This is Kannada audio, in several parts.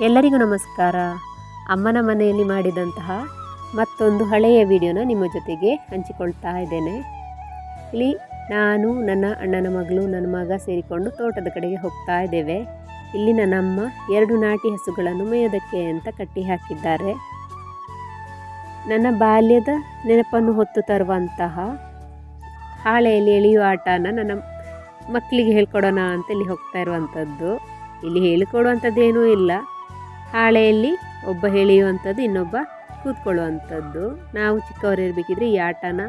ಎಲ್ಲರಿಗೂ ನಮಸ್ಕಾರ. ಅಮ್ಮನ ಮನೆಯಲ್ಲಿ ಮಾಡಿದಂತಹ ಮತ್ತೊಂದು ಹಳೆಯ ವಿಡಿಯೋನ ನಿಮ್ಮ ಜೊತೆಗೆ ಹಂಚಿಕೊಳ್ತಾ ಇದ್ದೇನೆ. ಇಲ್ಲಿ ನಾನು, ನನ್ನ ಅಣ್ಣನ ಮಗಳು, ನನ್ನ ಮಗ ಸೇರಿಕೊಂಡು ತೋಟದ ಕಡೆಗೆ ಹೋಗ್ತಾ ಇದ್ದೇವೆ. ಇಲ್ಲಿ ನನ್ನಮ್ಮ ಎರಡು ನಾಟಿ ಹಸುಗಳನ್ನು ಮೇಯೋದಕ್ಕೆ ಅಂತ ಕಟ್ಟಿ ಹಾಕಿದ್ದಾರೆ. ನನ್ನ ಬಾಲ್ಯದ ನೆನಪನ್ನು ಹೊತ್ತು ತರುವಂತಹ ಹಾಳೆಯಲ್ಲಿ ಎಳೆಯುವ ಆಟನ ನನ್ನ ಮಕ್ಕಳಿಗೆ ಹೇಳ್ಕೊಡೋಣ ಅಂತ ಇಲ್ಲಿ ಹೋಗ್ತಾ ಇರುವಂಥದ್ದು. ಇಲ್ಲಿ ಹೇಳಿಕೊಡುವಂಥದ್ದೇನೂ ಇಲ್ಲ. ಹಾಳೆಯಲ್ಲಿ ಒಬ್ಬ ಎಳೆಯುವಂಥದ್ದು ಇನ್ನೊಬ್ಬ ಕೂತ್ಕೊಳ್ಳುವಂಥದ್ದು. ನಾವು ಚಿಕ್ಕವರಿರ್ಬೇಕಿದ್ರೆ ಈ ಆಟನ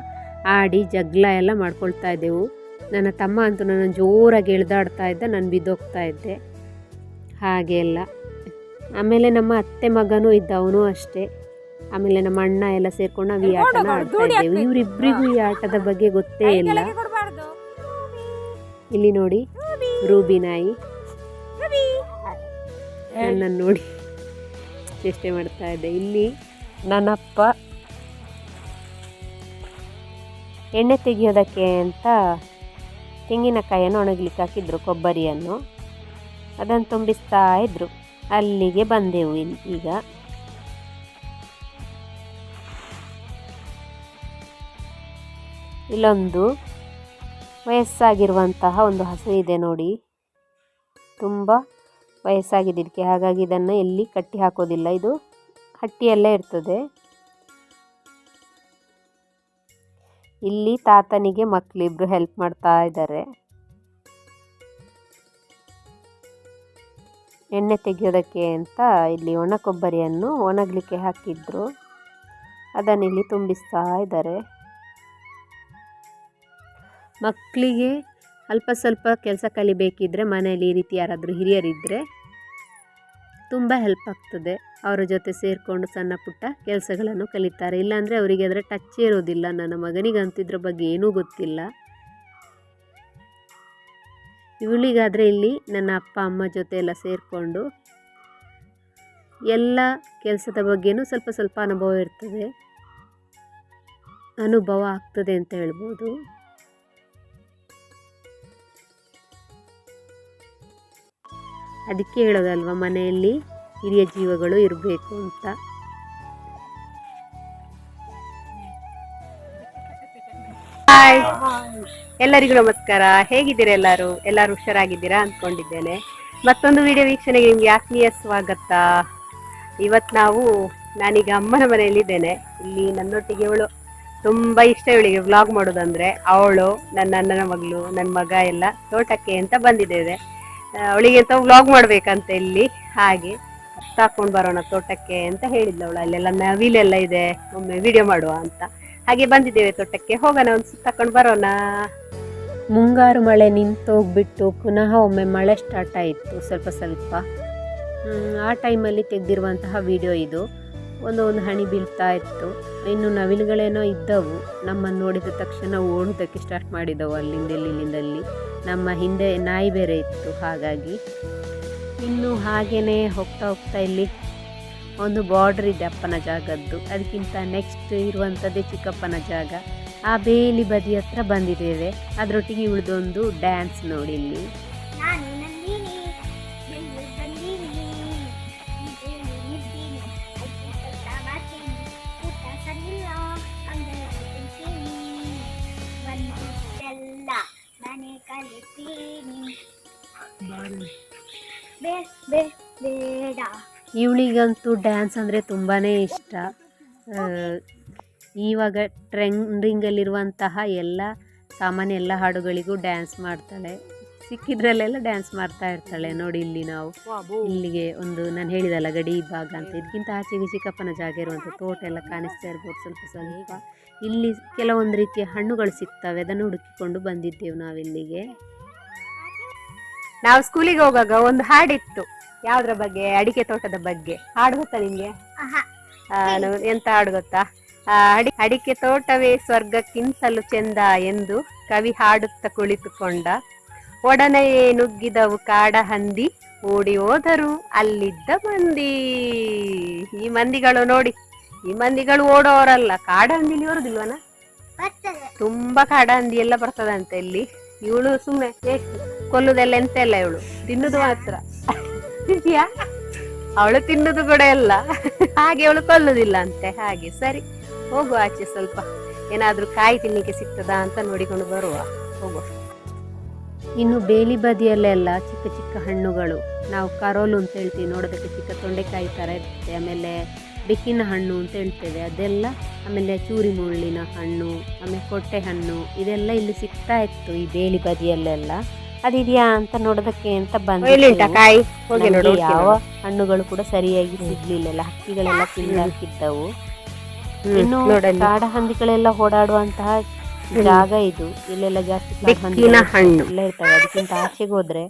ಆಡಿ ಜಗಳ ಎಲ್ಲ ಮಾಡ್ಕೊಳ್ತಾ ಇದ್ದೆವು. ನನ್ನ ತಮ್ಮ ಅಂತೂ ನನ್ನ ಜೋರಾಗಿ ಎಳ್ದಾಡ್ತಾ ಇದ್ದ ನಾನು ಬಿದ್ದೋಗ್ತಾ ಇದ್ದೆ. ಹಾಗೆ ಎಲ್ಲ. ಆಮೇಲೆ ನಮ್ಮ ಅತ್ತೆ ಮಗನೂ ಇದ್ದ ಅವನು ಅಷ್ಟೇ. ಆಮೇಲೆ ನಮ್ಮ ಅಣ್ಣ ಎಲ್ಲ ಸೇರ್ಕೊಂಡು ನಾವು ಈ ಆಟನ ಆಡ್ತಾ ಇದ್ದೇವೆ. ಇವರಿಬ್ಬರಿಗೂ ಈ ಆಟದ ಬಗ್ಗೆ ಗೊತ್ತೇ ಇಲ್ಲ. ಇಲ್ಲಿ ನೋಡಿ ರೂಬಿ. ನಾಯಿ. ನನ್ನನ್ನು ನೋಡಿ. ಚೇಷ್ಟೆ ಮಾಡ್ತಾ ಇದ್ದೆ. ಇಲ್ಲಿ ನನ್ನಪ್ಪ ಎಣ್ಣೆ ತೆಗೆಯೋದಕ್ಕೆ ಅಂತ ತೆಂಗಿನಕಾಯನ್ನು ಒಣಗ್ಲಿಕ್ಕೆ ಹಾಕಿದ್ರು, ಕೊಬ್ಬರಿಯನ್ನು. ಅದನ್ನು ತುಂಬಿಸ್ತಾ ಇದ್ರು. ಅಲ್ಲಿಗೆ ಬಂದೆವು ಈಗ. ಇಲ್ಲೊಂದು ವಯಸ್ಸಾಗಿರುವಂತಹ ಒಂದು ಹಸು ಇದೆ ನೋಡಿ. ತುಂಬ ವಯಸ್ಸಾಗಿದೆ ಇದಕ್ಕೆ ಹಾಗಾಗಿ ಇದನ್ನು ಎಲ್ಲಿ ಕಟ್ಟಿ ಹಾಕೋದಿಲ್ಲ. ಇದು ಹಟ್ಟಿಯಲ್ಲೇ ಇರ್ತದೆ. ಇಲ್ಲಿ ತಾತನಿಗೆ ಮಕ್ಕಳಿಬ್ರು ಹೆಲ್ಪ್ ಮಾಡ್ತಾ ಇದ್ದಾರೆ. ಎಣ್ಣೆ ತೆಗೆಯೋದಕ್ಕೆ ಅಂತ ಇಲ್ಲಿ ಒಣ ಕೊಬ್ಬರಿಯನ್ನು ಒಣಗಲಿಕ್ಕೆ ಹಾಕಿದ್ರು. ಅದನ್ನು ಇಲ್ಲಿ ತುಂಬಿಸ್ತಾ ಇದ್ದಾರೆ. ಮಕ್ಕಳಿಗೆ ಅಲ್ಪ ಸ್ವಲ್ಪ ಕೆಲಸ ಕಲಿಬೇಕಿದ್ರೆ ಮನೆಯಲ್ಲಿ ಈ ರೀತಿ ಯಾರಾದರೂ ಹಿರಿಯರಿದ್ದರೆ ತುಂಬ ಹೆಲ್ಪ್ ಆಗ್ತದೆ. ಅವರ ಜೊತೆ ಸೇರಿಕೊಂಡು ಸಣ್ಣ ಪುಟ್ಟ ಕೆಲಸಗಳನ್ನು ಕಲಿತಾರೆ. ಇಲ್ಲಾಂದರೆ ಅವರಿಗೆ ಅದರ ಟಚ್ ಇರೋದಿಲ್ಲ. ನನ್ನ ಮಗನಿಗಂತೂ ಇದ್ರ ಬಗ್ಗೆ ಏನೂ ಗೊತ್ತಿಲ್ಲ. ಇವಳಿಗಾದರೆ ಇಲ್ಲಿ ನನ್ನ ಅಪ್ಪ, ಅಮ್ಮ ಜೊತೆ ಎಲ್ಲ ಸೇರಿಕೊಂಡು ಎಲ್ಲ ಕೆಲಸದ ಬಗ್ಗೆನೂ ಸ್ವಲ್ಪ ಸ್ವಲ್ಪ ಅನುಭವ ಇರ್ತದೆ. ಅನುಭವ ಆಗ್ತದೆ ಅಂತ ಹೇಳ್ಬೋದು. ಅದಕ್ಕೆ ಹೇಳೋದಲ್ವ, ಮನೆಯಲ್ಲಿ ಹಿರಿಯ ಜೀವಗಳು ಇರಬೇಕು ಅಂತ. ಹಾಯ್ ಎಲ್ಲರಿಗೂ ನಮಸ್ಕಾರ. ಹೇಗಿದ್ದೀರಾ ಎಲ್ಲರೂ? ಎಲ್ಲರೂ ಹುಷಾರಾಗಿದ್ದೀರಾ ಅಂದ್ಕೊಂಡಿದ್ದೇನೆ. ಮತ್ತೊಂದು ವಿಡಿಯೋ ವೀಕ್ಷಣೆಗೆ ನಿಮ್ಗೆ ಆತ್ಮೀಯ ಸ್ವಾಗತ. ಇವತ್ತು ನಾವು, ನಾನೀಗ ಅಮ್ಮನ ಮನೆಯಲ್ಲಿದ್ದೇನೆ ಇಲ್ಲಿ ನನ್ನೊಟ್ಟಿಗೆ ಇವಳು ತುಂಬ ಇಷ್ಟ. ಇವಳಿಗೆ ವ್ಲಾಗ್ ಮಾಡೋದಂದ್ರೆ ಅವಳು, ನನ್ನ ಅಣ್ಣನ ಮಗಳು ನನ್ನ ಮಗ ಎಲ್ಲ ತೋಟಕ್ಕೆ ಅಂತ ಬಂದಿದ್ದೇವೆ. ಅವಳಿಗೆ ಅಂತ ವ್ಲಾಗ್ ಮಾಡ್ಬೇಕಂತ ಇಲ್ಲಿ. ಹಾಗೆ ತಾಕೊಂಡು ಬರೋಣ ತೋಟಕ್ಕೆ ಅಂತ ಹೇಳಿದ್ಲು ಅವಳು. ಅಲ್ಲೆಲ್ಲ ನವಿಲೆಲ್ಲ ಇದೆ. ಒಮ್ಮೆ ವಿಡಿಯೋ ಮಾಡುವ ಅಂತ. ಹಾಗೆ ಬಂದಿದ್ದೇವೆ ತೋಟಕ್ಕೆ. ಹೋಗೋಣ ಒಂದು ಸುತ್ತಾಕೊಂಡು ಬರೋಣ. ಮುಂಗಾರು ಮಳೆ ನಿಂತೋಗ್ಬಿಟ್ಟು ಪುನಃ ಒಮ್ಮೆ ಮಳೆ ಸ್ಟಾರ್ಟ್ ಆಯಿತು ಸ್ವಲ್ಪ ಸ್ವಲ್ಪ. ಆ ಟೈಮಲ್ಲಿ ತೆಗೆದಿರುವಂತಹ ವಿಡಿಯೋ ಇದು. ಒಂದು ಒಂದು ಹನಿ ಬೀಳ್ತಾ ಇತ್ತು. ಇನ್ನು ನವಿಲುಗಳೇನೋ ಇದ್ದವು. ನಮ್ಮನ್ನು ನೋಡಿದ ತಕ್ಷಣ ಓಡೋದಕ್ಕೆ ಸ್ಟಾರ್ಟ್ ಮಾಡಿದವು ಅಲ್ಲಿಂದ ಇಲ್ಲಿಂದಲ್ಲಿ. ನಮ್ಮ ಹಿಂದೆ ನಾಯಿ ಬೇರೆ ಇತ್ತು. ಹಾಗಾಗಿ ಇನ್ನು ಹಾಗೆಯೇ ಹೋಗ್ತಾ ಹೋಗ್ತಾ ಇಲ್ಲಿ ಒಂದು ಬಾರ್ಡ್ರ್ ಇದೆ ಅಪ್ಪನ ಜಾಗದ್ದು. ಅದಕ್ಕಿಂತ ನೆಕ್ಸ್ಟ್ ಇರುವಂಥದ್ದೇ ಚಿಕ್ಕಪ್ಪನ ಜಾಗ. ಆ ಬೇಲಿ ಬದಿ ಹತ್ರ ಬಂದಿದ್ದೇವೆ. ಅದರೊಟ್ಟಿಗೆ ಉಳಿದೊಂದು ಡ್ಯಾನ್ಸ್ ನೋಡಿ ಇಲ್ಲಿ. ಕಲಿತೀನಿ ಬೇ ಬೇ ಬೇಡ. ಇವಳಿಗಂತೂ ಡ್ಯಾನ್ಸ್ ಅಂದರೆ ತುಂಬಾ ಇಷ್ಟ. ಇವಾಗ ಟ್ರೆಂಡಿಂಗಲ್ಲಿರುವಂತಹ ಎಲ್ಲ ಸಾಮಾನ್ಯ ಎಲ್ಲ ಹಾಡುಗಳಿಗೂ ಡ್ಯಾನ್ಸ್ ಮಾಡ್ತಾಳೆ. ಸಿಕ್ಕಿದ್ರಲ್ಲೆಲ್ಲ ಡ್ಯಾನ್ಸ್ ಮಾಡ್ತಾ ಇರ್ತಾಳೆ ನೋಡಿ ಇಲ್ಲಿ ನಾವು. ಇಲ್ಲಿಗೆ ಒಂದು ನಾನು ಹೇಳಿದಲ್ಲ ಗಡಿ ಭಾಗ ಅಂತ ಇದಕ್ಕಿಂತ ಆಚೆಗೆ ಚಿಕ್ಕಪ್ಪನ ಜಾಗ ಇರುವಂಥ ತೋಟ ಎಲ್ಲ ಕಾಣಿಸ್ತಾ ಇರ್ಬೋದು ಸ್ವಲ್ಪ ಸ್ವಲ್ಪ. ಇಲ್ಲಿ ಕೆಲವೊಂದು ರೀತಿಯ ಹಣ್ಣುಗಳು ಸಿಗ್ತವೆ ಅದನ್ನು ಹುಡುಕಿಕೊಂಡು ಬಂದಿದ್ದೇವೆ ನಾವಿಲ್ಲಿಗೆ ನಾವು ಸ್ಕೂಲಿಗೆ ಹೋಗುವಾಗ ಒಂದು ಹಾಡಿತ್ತು ಯಾವ್ದ್ರ ಬಗ್ಗೆ ಅಡಿಕೆ ತೋಟದ ಬಗ್ಗೆ. ಹಾಡು ಗೊತ್ತಾ ನಿಮ್ಗೆ ಎಂತ ಹಾಡು ಗೊತ್ತಾ? ಅಡಿ ಅಡಿಕೆ ತೋಟವೇ ಸ್ವರ್ಗಕ್ಕಿಂತಲೂ ಚೆಂದ ಎಂದು ಕವಿ ಹಾಡುತ್ತಾ ಕುಳಿತುಕೊಂಡ. ಒಡನೆಯೇ ನುಗ್ಗಿದವು ಕಾಡ ಹಂದಿ ಓಡಿ ಹೋದರು ಅಲ್ಲಿದ್ದ ಮಂದಿ. ಈ ಮಂದಿಗಳು ನೋಡಿ ಈ ಮಂದಿಗಳು ಓಡೋರಲ್ಲ ಕಾಡ ಹಂದಿಲಿ ಬರುದಿಲ್ವನ ಬರ್ತದೆ. ತುಂಬಾ ಕಾಡ ಹಂದಿ ಎಲ್ಲ ಬರ್ತದಂತೆ ಇಲ್ಲಿ. ಇವಳು ಸುಮ್ಮನೆ ಕೊಲ್ಲುದೆಲ್ಲ ಎಂತ ಇಲ್ಲ ಇವಳು? ತಿನ್ನುದು ಮಾತ್ರ. ಅವಳು ತಿನ್ನುದು ಕೂಡ ಎಲ್ಲ. ಹಾಗೆ ಅವಳು ಕೊಲ್ಲುದಿಲ್ಲ ಅಂತೆ ಹಾಗೆ ಸರಿ. ಹೋಗುವ ಆಚೆ ಸ್ವಲ್ಪ. ಏನಾದ್ರೂ ಕಾಯಿ ತಿನ್ಲಿಕ್ಕೆ ಸಿಗ್ತದಾ ಅಂತ ನೋಡಿಕೊಂಡು ಬರುವ. ಹೋಗುವ. ಇನ್ನು ಬೇಲಿ ಬದಿಯಲ್ಲೆಲ್ಲ ಚಿಕ್ಕ ಚಿಕ್ಕ ಹಣ್ಣುಗಳು. ನಾವು ಕರೋಲು ಅಂತ ಹೇಳ್ತೀವಿ ನೋಡೋದಕ್ಕೆ ಚಿಕ್ಕ ತೊಂಡೆಕಾಯಿ ಥರ ಇರ್ತದೆ ಆಮೇಲೆ ಬೆಕ್ಕಿನ ಹಣ್ಣು ಅಂತ ಹೇಳ್ತೇವೆ. ಅದೆಲ್ಲ ಆಮೇಲೆ ಚೂರಿ ಮುಳ್ಳಿನ ಹಣ್ಣು ಆಮೇಲೆ ಕೊಟ್ಟೆ ಹಣ್ಣು ಇದೆಲ್ಲ ಇಲ್ಲಿ ಸಿಗ್ತಾ ಇತ್ತು ಈ ಬೇಲಿ ಬದಿಯಲ್ಲೆಲ್ಲ ಅದಿದೆಯಾ ಅಂತ ನೋಡೋದಕ್ಕೆ ಅಂತ ಬಂದ ಯಾವ ಹಣ್ಣುಗಳು ಕೂಡ ಸರಿಯಾಗಿ ಸಿಗ್ಲಿಲ್ಲ. ಹಕ್ಕಿಗಳೆಲ್ಲ ತಿಂದಾಕಿದ್ದವು. ಇನ್ನು ಕಾಡ ಹಂದಿಗಳೆಲ್ಲ ಓಡಾಡುವಂತಹ ಜಾಗ ಇದು. ಇಲ್ಲೆಲ್ಲ ಜಾಸ್ತಿ ಕಾಡು ಹಣ್ಣು. ಎಲ್ಲ ಇರ್ತವೆ. ಅದಕ್ಕಿಂತ ಆಚೆಗೆ ಹೋದ್ರೆ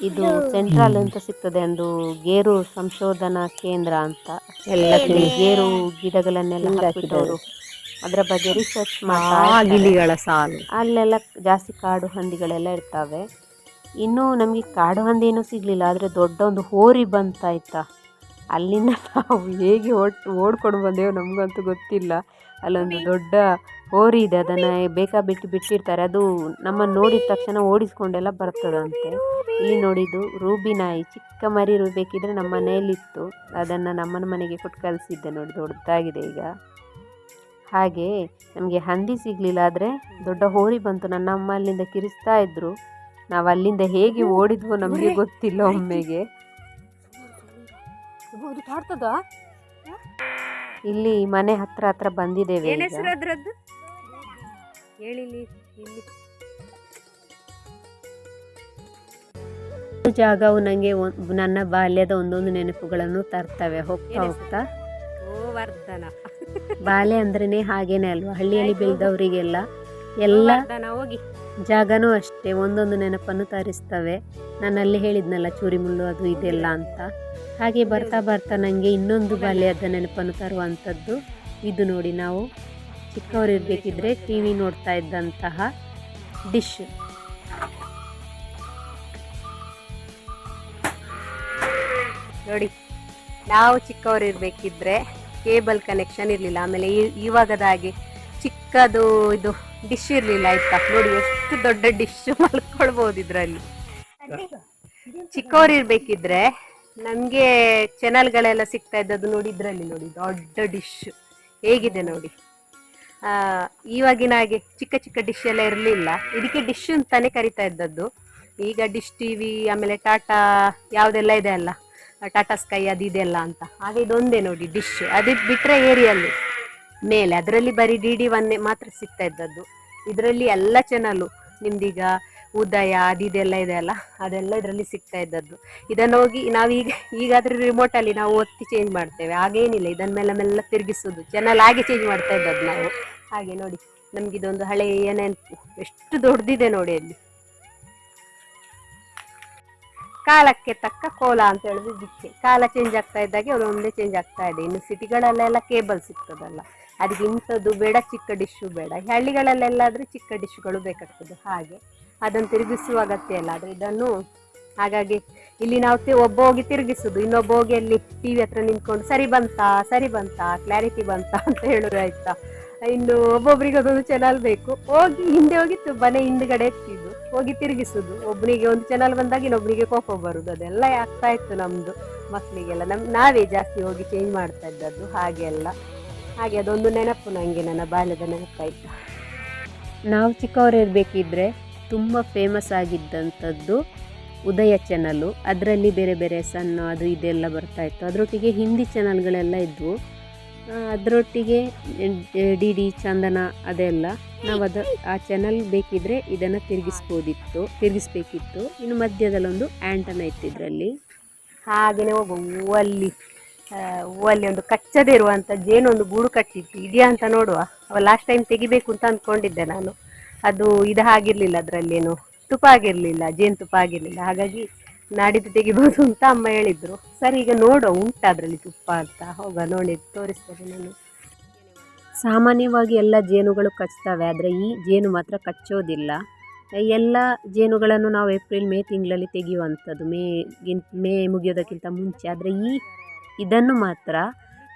ಇದು ಸೆಂಟ್ರಲ್ ಅಂತ ಸಿಗ್ತದೆ. ಒಂದು ಗೇರು ಸಂಶೋಧನಾ ಕೇಂದ್ರ ಅಂತ. ಎಲ್ಲ ಗೇರು ಗಿಡಗಳನ್ನೆಲ್ಲ ಹಾಕಿದವರು. ಅದರ ಬಗ್ಗೆ ರಿಸರ್ಚ್ ಮಾಡಿಗಳ ಗಿಳಿಗಳ ಸಾಲು. ಅಲ್ಲೆಲ್ಲ ಜಾಸ್ತಿ ಕಾಡು ಹಂದಿಗಳೆಲ್ಲ ಇರ್ತವೆ. ಇನ್ನೂ ನಮಗೆ ಕಾಡು ಹಂದಿ ಏನೂ ಸಿಗಲಿಲ್ಲ. ಆದರೆ ದೊಡ್ಡ ಒಂದು ಹೋರಿ ಬಂತಾಯ್ತಾ ಅಲ್ಲಿಂದ ನಾವು ಹೇಗೆ ಓಡ್ ಓಡ್ಕೊಂಡು ಬಂದೇವೋ ನಮಗಂತೂ ಗೊತ್ತಿಲ್ಲ. ಅಲ್ಲೊಂದು ದೊಡ್ಡ ಹೋರಿ ಇದೆ ಅದನ್ನು ಬೇಕಾ ಬಿಟ್ಟು ಬಿಟ್ಟಿರ್ತಾರೆ. ಅದು ನಮ್ಮನ್ನು ನೋಡಿದ ತಕ್ಷಣ ಓಡಿಸ್ಕೊಂಡೆಲ್ಲ ಬರ್ತದಂತೆ. ಇಲ್ಲಿ ನೋಡಿದ್ದು ರೂಬಿ ನಾಯಿ. ಚಿಕ್ಕ ಮರಿ ರೂ ಬೇಕಿದ್ರೆ ನಮ್ಮ ಮನೆಯಲ್ಲಿತ್ತು. ಅದನ್ನು ನಮ್ಮನ ಮನೆಗೆ ಕೊಟ್ಟು ಕಲಿಸಿದ್ದೆ ನೋಡಿ ದೊಡ್ಡದಾಗಿದೆ ಈಗ. ಹಾಗೆ ನಮಗೆ ಹಂದಿ ಸಿಗಲಿಲ್ಲ ಆದರೆ ದೊಡ್ಡ ಹೋರಿ ಬಂತು. ನನ್ನ ಅಮ್ಮ ಅಲ್ಲಿಂದ ಕಿರಿಸ್ತಾ ಇದ್ದರು ನಾವು ಅಲ್ಲಿಂದ ಹೇಗೆ ಓಡಿದ್ವೋ ನಮಗೆ ಗೊತ್ತಿಲ್ಲ ಒಮ್ಮೆಗೆ. ಇಲ್ಲಿ ಮನೆ ಹತ್ರ ಹತ್ರ ಬಂದಿದ್ದೇವೆ ಹೇಳಿಲಿ ಇಲ್ಲಿ. ಜಾಗವು ನನಗೆ ನನ್ನ ಬಾಲ್ಯದ ಒಂದೊಂದು ನೆನಪುಗಳನ್ನು ತರ್ತವೆ. ಹೋಗ್ತಾ ಹೋಗ್ತಾ. ಗೋವರ್ಧನ ಬಾಲ್ಯ ಅಂದ್ರೇನೆ ಹಾಗೇನೆ ಅಲ್ವಾ? ಹಳ್ಳಿಯಲ್ಲಿ ಬೆಳೆದವರಿಗೆಲ್ಲ ಎಲ್ಲ ಹೋಗಿ. ಜಾಗನೂ ಅಷ್ಟೇ ಒಂದೊಂದು ನೆನಪನ್ನು ತರಿಸ್ತವೆ. ನಾನು ಅಲ್ಲಿ ಹೇಳಿದ್ನಲ್ಲ ಚೂರಿ ಮುಳ್ಳು ಅದು ಇದೆಲ್ಲ ಅಂತ. ಹಾಗೆ ಬರ್ತಾ ಬರ್ತಾ ನನಗೆ ಇನ್ನೊಂದು ಬಾಲ್ಯದ ನೆನಪನ್ನು ತರುವಂಥದ್ದು ಇದು ನೋಡಿ ನಾವು. ಚಿಕ್ಕವರಿರ್ಬೇಕಿದ್ರೆ ಟಿ ವಿ ನೋಡ್ತಾ ಇದ್ದಂತಹ ಡಿಶ್ ನೋಡಿ, ನಾವು ಚಿಕ್ಕವರಿರ್ಬೇಕಿದ್ರೆ ಕೇಬಲ್ ಕನೆಕ್ಷನ್ ಇರಲಿಲ್ಲ. ಆಮೇಲೆ ಇವಾಗದಾಗೆ ಚಿಕ್ಕದು ಇದು ಡಿಶ್ ಇರಲಿಲ್ಲ ಆಯ್ತಾ? ನೋಡಿ, ಎಷ್ಟು ದೊಡ್ಡ ಡಿಶ್ ಮಲ್ಕೊಳ್ಬೋದು ಇದರಲ್ಲಿ. ಚಿಕ್ಕವರಿರ್ಬೇಕಿದ್ರೆ ನಮಗೆ ಚಾನಲ್ಗಳೆಲ್ಲ ಸಿಗ್ತಾ ಇದ್ದದ್ದು ನೋಡಿ, ಇದರಲ್ಲಿ ನೋಡಿ, ದೊಡ್ಡ ಡಿಶ್ ಹೇಗಿದೆ ನೋಡಿ? ಇವಾಗಿನ ಹಾಗೆ ಚಿಕ್ಕ ಚಿಕ್ಕ ಡಿಶ್ ಎಲ್ಲ ಇರಲಿಲ್ಲ. ಇದಕ್ಕೆ ಡಿಶ್ ಅಂತಾನೆ ಕರಿತಾ ಇದ್ದದ್ದು. ಈಗ ಡಿಶ್ ಟಿವಿ ಆಮೇಲೆ ಟಾಟಾ ಯಾವುದೆಲ್ಲ ಇದೆ ಅಲ್ಲ? ಟಾಟಾ ಸ್ಕೈ ಅದು ಇದೆಲ್ಲ ಅಂತ. ಹಾಗೆ ಇದೊಂದೇ ನೋಡಿ ಡಿಶ್ ಅದು ಬಿಟ್ರೆ ಏರಿಯಲ್ಲಿ ಮೇಲೆ. ಅದರಲ್ಲಿ ಬರೀ ಡಿ ಡಿ ಒನ್ನೇ ಮಾತ್ರ ಸಿಗ್ತಾ ಇದ್ದದ್ದು. ಇದರಲ್ಲಿ ಎಲ್ಲ ಚಾನಲ್ಲು ನಿಮ್ದೀಗ ಉದಯ, ಅದು ಇದೆಲ್ಲ ಇದೆ ಅಲ್ಲ? ಅದೆಲ್ಲ ಇದರಲ್ಲಿ ಸಿಗ್ತಾ ಇದ್ದದ್ದು. ಇದನ್ನು ಹೋಗಿ ನಾವೀಗ ಈಗಾದ್ರೆ ರಿಮೋಟಲ್ಲಿ ನಾವು ಒತ್ತಿ ಚೇಂಜ್ ಮಾಡ್ತೇವೆ. ಹಾಗೇನಿಲ್ಲ. ಇದನ್ನ ಮೇಲೆ ಮೆಲ್ಲ ತಿರುಗಿಸೋದು. ಚಾನಲ್ ಹಾಗೆ ಚೇಂಜ್ ಮಾಡ್ತಾ ಇದ್ದದ್ದು ನಾವು. ಹಾಗೆ ನೋಡಿ. ನಮ್ಗೆ ಇದೊಂದು ಹಳೆ ಏನೇನು ಎಷ್ಟು ದೊಡ್ಡದಿದೆ ನೋಡಿ ಅಲ್ಲಿ. ಕಾಲಕ್ಕೆ ತಕ್ಕ ಕೋಲ ಅಂತ ಹೇಳಿದ್ರೆ ದಿಕ್ಕೆ ಕಾಲ ಚೇಂಜ್ ಆಗ್ತಾ ಇದ್ದಾಗೆ ಒಂದೊಂದೇ ಚೇಂಜ್ ಆಗ್ತಾ ಇದೆ. ಇನ್ನು ಸಿಟಿಗಳಲ್ಲೆಲ್ಲ ಕೇಬಲ್ ಸಿಗ್ತದಲ್ಲ. ಅದಕ್ಕೆ ಇಂಥದ್ದು ಬೇಡ, ಚಿಕ್ಕ ಡಿಶ್ಶು ಬೇಡ. ಹಳ್ಳಿಗಳಲ್ಲೆಲ್ಲಾದ್ರೆ ಚಿಕ್ಕ ಡಿಶ್ಗಳು ಬೇಕಾಗ್ತದೆ. ಹಾಗೆ. ಅದನ್ನು ತಿರುಗಿಸುವ ಅಗತ್ಯ ಇಲ್ಲ. ಆದರೆ ಇದನ್ನು ಹಾಗಾಗಿ ಇಲ್ಲಿ ನಾವು ಒಬ್ಬ ಹೋಗಿ ತಿರುಗಿಸುದು, ಇನ್ನೊಬ್ಬ ಹೋಗಿ ಅಲ್ಲಿ ಟಿವಿ ಹತ್ರ ನಿಂತ್ಕೊಂಡು, ಸರಿ ಬಂತಾ ಸರಿ ಬಂತಾ ಕ್ಲಾರಿಟಿ ಬಂತಾ ಅಂತ ಹೇಳಿದ್ರೆ ಆಯ್ತಾ? ಇನ್ನು ಒಬ್ಬೊಬ್ರಿಗೆ ಅದೊಂದು ಚಾನಲ್ ಬೇಕು. ಹೋಗಿ ಹಿಂದೆ ಹೋಗಿ ತು- ಮನೆ ಹಿಂದ್ಗಡೆ ಇರ್ತಿದ್ದು ಹೋಗಿ ತಿರುಗಿಸುದು. ಒಬ್ಬನಿಗೆ ಒಂದು ಚಾನಲ್ ಬಂದಾಗ ಇನ್ನೊಬ್ಬನಿಗೆ ಕೋಪ ಬರುದು. ಅದೆಲ್ಲ ಆಗ್ತಾ ಇತ್ತು ನಮ್ದು ಮಕ್ಕಳಿಗೆಲ್ಲ ನಮ್ ನಾವೇ ಜಾಸ್ತಿ ಹೋಗಿ ಚೇಂಜ್ ಮಾಡ್ತಾ ಇದ್ದದ್ದು, ಹಾಗೆ ಅಲ್ಲ. ಹಾಗೆ ಅದೊಂದು ನೆನಪು ನನಗೆ ನನ್ನ ಬಾಲ್ಯದ ನೆನಪಾಯ್ತು. ನಾವು ಚಿಕ್ಕವರಿರ್ಬೇಕಿದ್ರೆ ತುಂಬ ಫೇಮಸ್ ಆಗಿದ್ದಂಥದ್ದು ಉದಯ ಚಾನಲ್ಲು ಅದರಲ್ಲಿ ಬೇರೆ ಬೇರೆ ಸಣ್ಣ ಅದು ಇದೆಲ್ಲ ಬರ್ತಾಯಿತ್ತು ಅದರೊಟ್ಟಿಗೆ ಹಿಂದಿ ಚಾನಲ್ಗಳೆಲ್ಲ ಇದ್ದವು ಅದರೊಟ್ಟಿಗೆ ಡಿ ಡಿ ಚಂದನ ಅದೆಲ್ಲ. ನಾವು ಅದು, ಆ ಚಾನಲ್ ಬೇಕಿದ್ರೆ ಇದನ್ನು ತಿರುಗಿಸ್ಬೋದಿತ್ತು, ತಿರುಗಿಸ್ಬೇಕಿತ್ತು. ಇನ್ನು ಮಧ್ಯದಲ್ಲೊಂದು ಆ್ಯಂಟನ ಇತ್ತು ಇದರಲ್ಲಿ. ಹಾಗೆಯೇ ಹೋಗು ಹೂವಲ್ಲಿ ಹೂವಲ್ಲಿ ಒಂದು ಕಚ್ಚದೇ ಇರುವಂಥ ಜೇನೊಂದು ಗೂಡು ಕಟ್ಟಿತ್ತು. ಇದೆಯಾ ಅಂತ ನೋಡುವ. ಅವ ಲಾಸ್ಟ್ ಟೈಮ್ ತೆಗಿಬೇಕು ಅಂತ ಅಂದ್ಕೊಂಡಿದ್ದೆ ನಾನು. ಅದು ಇದು ಆಗಿರಲಿಲ್ಲ ಅದರಲ್ಲೇನು. ತುಪ್ಪ ಆಗಿರಲಿಲ್ಲ ಜೇನುತುಪ್ಪ ಆಗಿರಲಿಲ್ಲ. ಹಾಗಾಗಿ ನಾಡಿದ್ದು ತೆಗಿಬೋದು ಅಂತ ಅಮ್ಮ ಹೇಳಿದ್ರು. ಸರಿ, ಈಗ ನೋಡುವ ಉಂಟು ಅದರಲ್ಲಿ ತುಪ್ಪ ಅಂತ. ಹೋಗ ನೋಡಿ, ತೋರಿಸ್ತೇನೆ ನಾನು. ಸಾಮಾನ್ಯವಾಗಿ ಎಲ್ಲ ಜೇನುಗಳು ಕಚ್ತವೆ, ಆದರೆ ಈ ಜೇನು ಮಾತ್ರ ಕಚ್ಚೋದಿಲ್ಲ. ಎಲ್ಲ ಜೇನುಗಳನ್ನು ನಾವು ಏಪ್ರಿಲ್, ಮೇ ತಿಂಗಳಲ್ಲಿ ತೆಗೆಯುವಂಥದ್ದು, ಮೇ ಗಿನ್, ಮೇ ಮುಗಿಯೋದಕ್ಕಿಂತ ಮುಂಚೆ. ಆದರೆ ಈ ಇದನ್ನು ಮಾತ್ರ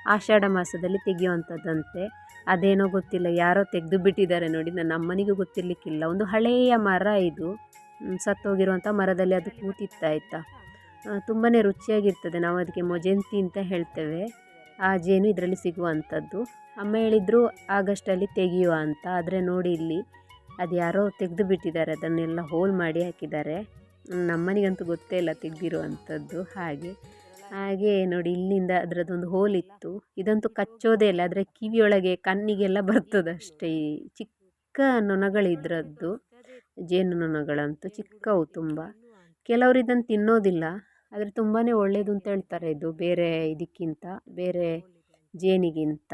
ಆಷಾಢ ಮಾಸದಲ್ಲಿ ತೆಗೆಯುವಂಥದ್ದಂತೆ. ಅದೇನೋ ಗೊತ್ತಿಲ್ಲ. ಯಾರೋ ತೆಗೆದು ಬಿಟ್ಟಿದ್ದಾರೆ ನೋಡಿ, ನನ್ನ ಅಮ್ಮನಿಗೂ ಗೊತ್ತಿರಲಿಕ್ಕಿಲ್ಲ. ಒಂದು ಹಳೆಯ ಮರ ಇದು. ಸತ್ತೋಗಿರುವಂಥ ಮರದಲ್ಲಿ ಅದು ಕೂತಿತ್ತಾಯ್ತಾ ತುಂಬಾ ರುಚಿಯಾಗಿರ್ತದೆ. ನಾವು ಅದಕ್ಕೆ ಮೊಜೆಂತಿ ಅಂತ ಹೇಳ್ತೇವೆ. ಆ ಜೇನು ಇದರಲ್ಲಿ ಸಿಗುವಂಥದ್ದು. ಅಮ್ಮ ಹೇಳಿದರು, ಆಗಸ್ಟಲ್ಲಿ ತೆಗೆಯುವ ಅಂತ. ಆದರೆ ನೋಡಿ ಇಲ್ಲಿ, ಅದು ಯಾರೋ ತೆಗೆದು ಬಿಟ್ಟಿದ್ದಾರೆ. ಅದನ್ನೆಲ್ಲ ಹೋಲ್ ಮಾಡಿ ಹಾಕಿದ್ದಾರೆ. ನಮ್ಮನಿಗಂತೂ ಗೊತ್ತೇ ಇಲ್ಲ ತೆಗೆದಿರುವಂಥದ್ದು ಹಾಗೆ. ಹಾಗೆ ನೋಡಿ ಇಲ್ಲಿಂದ ಅದರದ್ದೊಂದು ಹೋಲ್ ಇತ್ತು. ಇದಂತೂ ಕಚ್ಚೋದೇ ಇಲ್ಲ ಆದರೆ ಕಿವಿಯೊಳಗೆ ಕಣ್ಣಿಗೆಲ್ಲ ಬರ್ತದಷ್ಟೇ ಈ ಚಿಕ್ಕ ನೊಣಗಳಿದ್ರದ್ದು ಜೇನು ನೊಣಗಳಂತೂ ಚಿಕ್ಕವು ತುಂಬ. ಕೆಲವರು ಇದನ್ನು ತಿನ್ನೋದಿಲ್ಲ ಆದರೆ ತುಂಬಾ ಒಳ್ಳೆಯದು ಅಂತ ಹೇಳ್ತಾರೆ ಇದು ಬೇರೆ ಇದಕ್ಕಿಂತ ಬೇರೆ ಜೇನಿಗಿಂತ.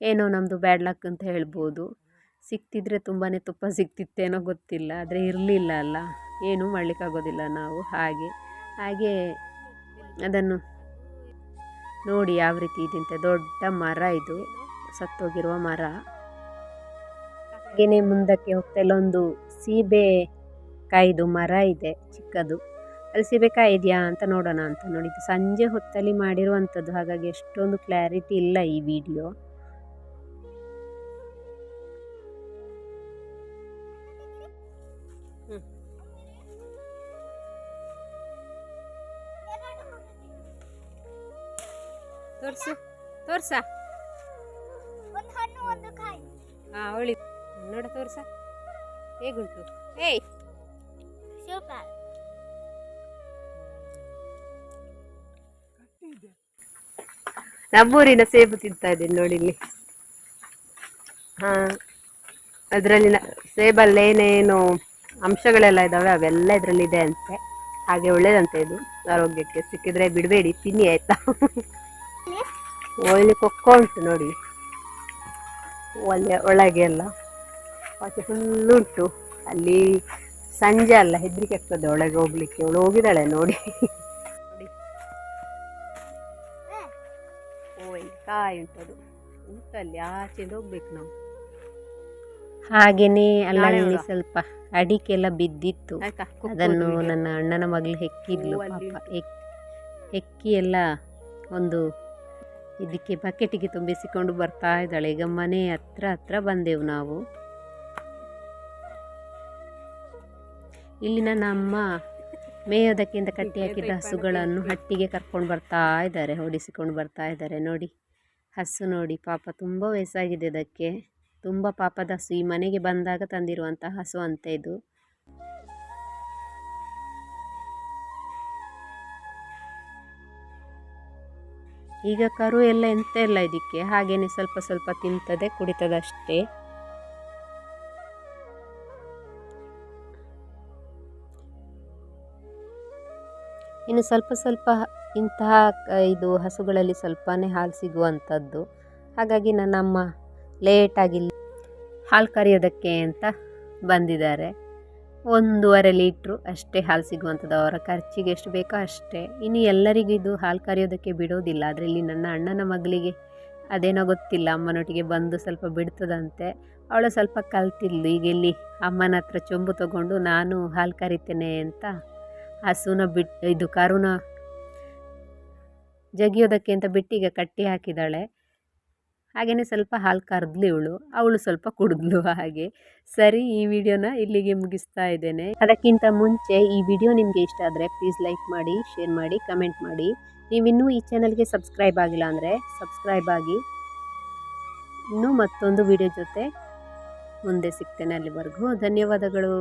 ಏನೋ ನಮ್ಮದು ಬ್ಯಾಡ್ ಲಕ್ ಅಂತ ಹೇಳ್ಬೋದು. ಸಿಕ್ತಿದ್ರೆ ತುಂಬಾ ತುಪ್ಪ ಸಿಕ್ತಿತ್ತೇನೋ ಗೊತ್ತಿಲ್ಲ ಆದರೆ ಇರಲಿಲ್ಲ ಅಲ್ಲ. ಏನೂ ಮಾಡಲಿಕ್ಕಾಗೋದಿಲ್ಲ ನಾವು ಹಾಗೆ. ಹಾಗೆ ಅದನ್ನು ನೋಡಿ ಯಾವ ರೀತಿ ಇದಂತೆ ದೊಡ್ಡ ಮರ ಇದು. ಸತ್ತೋಗಿರುವ ಮರ. ಹಾಗೆಯೇ ಮುಂದಕ್ಕೆ ಹೋಗ್ತಾ ಇಲ್ಲೊಂದು ಸೀಬೆ ಕಾಯ್ದು ಮರ ಇದೆ, ಚಿಕ್ಕದು. ಅಲ್ಲಿ ಸೀಬೆ ಕಾಯಿದೆಯಾ ಅಂತ ನೋಡೋಣ ಅಂತ ನೋಡಿದ್ದು. ಸಂಜೆ ಹೊತ್ತಲ್ಲಿ ಮಾಡಿರುವಂಥದ್ದು. ಹಾಗಾಗಿ ಎಷ್ಟೊಂದು ಕ್ಲಾರಿಟಿ ಇಲ್ಲ ಈ ವಿಡಿಯೋ ತೋರ್ಸು ತೋರ್ಸ. ಹಾ ಅವಳಿ. ನೋಡ ತೋರ್ಸ. ಹೇಗುಂಟು ಏಯ್. ಸೂಪರ್ ನಮ್ಮೂರಿನ ಸೇಬು ತಿಂತಾ ಇದ್ದೀನಿ ನೋಡಿ ಇಲ್ಲಿ. ಹಾ ಅದರಲ್ಲಿ ಸೇಬಲ್ಲಿ ಏನೇನು ಅಂಶಗಳೆಲ್ಲ ಇದ್ದಾವೆ ಅವೆಲ್ಲ ಇದರಲ್ಲಿ ಇದೆ ಅಂತೆ. ಹಾಗೆ ಒಳ್ಳೇದಂತೆ ಇದು ಆರೋಗ್ಯಕ್ಕೆ. ಸಿಕ್ಕಿದ್ರೆ ಬಿಡಬೇಡಿ ತಿನ್ನಿ ಆಯ್ತಾ? ಒಳ್ಳೆ ಕೊಕ್ಕ ಉಂಟು ನೋಡಿ. ಒಳ್ಳೆ ಒಳಗೆ ಎಲ್ಲ. ಮತ್ತೆ ಫುಲ್ ಉಂಟು. ಅಲ್ಲಿ ಸಂಜೆ ಅಲ್ಲ ಹೆದರಿಕೆ ಆಗ್ತದೆ ಒಳಗೆ ಹೋಗ್ಲಿಕ್ಕೆ. ಅವಳು ಹೋಗಿದ್ದಾಳೆ ನೋಡಿ. ನೋಡಿ ಓ ಇಲ್ಲಿ ಕಾಯಿ ಉಂಟದು ಉಂಟಲ್ಲಿ ಆಚೆಯಿಂದ ಹೋಗ್ಬೇಕು ನಾವು. ಹಾಗೇನೆ ಅಲ್ಲಲ್ಲಿ ಸ್ವಲ್ಪ ಅಡಿಕೆ ಎಲ್ಲ ಬಿದ್ದಿತ್ತು. ಅದನ್ನು ನನ್ನ ಅಣ್ಣನ ಮಗಳು ಹೆಕ್ಕಿದ್ಲು ಹೆಕ್ಕಿ ಎಲ್ಲ ಒಂದು ಇದಕ್ಕೆ ಬಕೆಟಿಗೆ ತುಂಬಿಸಿಕೊಂಡು ಬರ್ತಾ ಇದ್ದಾಳೆ. ಈಗ ಮನೆ ಹತ್ರ ಹತ್ರ ಬಂದೆವು ನಾವು. ಇಲ್ಲಿನ ನಮ್ಮ ಮೇಯೋದಕ್ಕಿಂತ ಕಟ್ಟಿ ಹಾಕಿದ ಹಸುಗಳನ್ನು ಹಟ್ಟಿಗೆ ಕರ್ಕೊಂಡು ಬರ್ತಾ ಇದ್ದಾರೆ ಓಡಿಸಿಕೊಂಡು ಬರ್ತಾ ಇದ್ದಾರೆ. ನೋಡಿ, ಹಸು ನೋಡಿ, ಪಾಪ ತುಂಬ ವಯಸ್ಸಾಗಿದೆ ಅದಕ್ಕೆ ತುಂಬ ಪಾಪದ ಹಸು ಈ ಮನೆಗೆ ಬಂದಾಗ ತಂದಿರುವಂಥ ಹಸು ಅಂತ ಇದು. ಈಗ ಕರು ಎಲ್ಲ ಎಂತ ಇಲ್ಲ ಇದಕ್ಕೆ? ಹಾಗೇನೆ ಸ್ವಲ್ಪ ಸ್ವಲ್ಪ ತಿಂತದೆ, ಕುಡಿತದಷ್ಟೇ. ಇನ್ನು ಸ್ವಲ್ಪ ಸ್ವಲ್ಪ ಇಂತಹ ಇದು ಹಸುಗಳಲ್ಲಿ ಸ್ವಲ್ಪನೇ ಹಾಲು ಸಿಗುವಂಥದ್ದು. ಹಾಗಾಗಿ ನನ್ನಮ್ಮ ಲೇಟಾಗಿ ಹಾಲು ಕರೆಯೋದಕ್ಕೆ ಅಂತ ಬಂದಿದ್ದಾರೆ. ಒಂದೂವರೆ ಲೀಟ್ರು ಅಷ್ಟೇ ಹಾಲು ಸಿಗುವಂಥದ್ದು. ಅವರ ಖರ್ಚಿಗೆ ಎಷ್ಟು ಬೇಕೋ ಅಷ್ಟೇ. ಇನ್ನು ಎಲ್ಲರಿಗೂ ಇದು ಹಾಲು ಕರೆಯೋದಕ್ಕೆ ಬಿಡೋದಿಲ್ಲ. ಅದರಲ್ಲಿ ನನ್ನ ಅಣ್ಣನ ಮಗಳಿಗೆ ಅದೇನೋ ಗೊತ್ತಿಲ್ಲ. ಅಮ್ಮನೊಟ್ಟಿಗೆ ಬಂದು ಸ್ವಲ್ಪ ಬಿಡ್ತದಂತೆ. ಅವಳು ಸ್ವಲ್ಪ ಕಲ್ತಿದ್ಲು. ಈಗ ಇಲ್ಲಿ ಅಮ್ಮನ ಹತ್ರ ಚೊಂಬು ತಗೊಂಡು ನಾನು ಹಾಲು ಕರಿತೇನೆ ಅಂತ ಹಸುನ ಬಿಟ್ಟು ಇದು ಕರುನ ಜಗಿಯೋದಕ್ಕೆ ಅಂತ ಬಿಟ್ಟು ಈಗ ಕಟ್ಟಿ ಹಾಕಿದ್ದಾಳೆ. ಹಾಗೆಯೇ ಸ್ವಲ್ಪ ಹಾಲು ಕರೆದ್ಲು ಇವಳು, ಅವಳು ಸ್ವಲ್ಪ ಕುಡಿದ್ಲು ಹಾಗೆ. ಸರಿ, ಈ ವಿಡಿಯೋನ ಇಲ್ಲಿಗೆ ಮುಗಿಸ್ತಾ ಇದ್ದೇನೆ. ಅದಕ್ಕಿಂತ ಮುಂಚೆ ಈ ವಿಡಿಯೋ ನಿಮಗೆ ಇಷ್ಟ ಆದರೆ ಪ್ಲೀಸ್ ಲೈಕ್ ಮಾಡಿ ಶೇರ್ ಮಾಡಿ ಕಮೆಂಟ್ ಮಾಡಿ. ನೀವಿನ್ನೂ ಈ ಚಾನಲ್ಗೆ ಸಬ್ಸ್ಕ್ರೈಬ್ ಆಗಿಲ್ಲ ಅಂದರೆ ಸಬ್ಸ್ಕ್ರೈಬ್ ಆಗಿ. ಇನ್ನೂ ಮತ್ತೊಂದು ವಿಡಿಯೋ ಜೊತೆ ಮುಂದೆ ಸಿಗ್ತೇನೆ ಅಲ್ಲಿವರೆಗೂ. ಧನ್ಯವಾದಗಳು.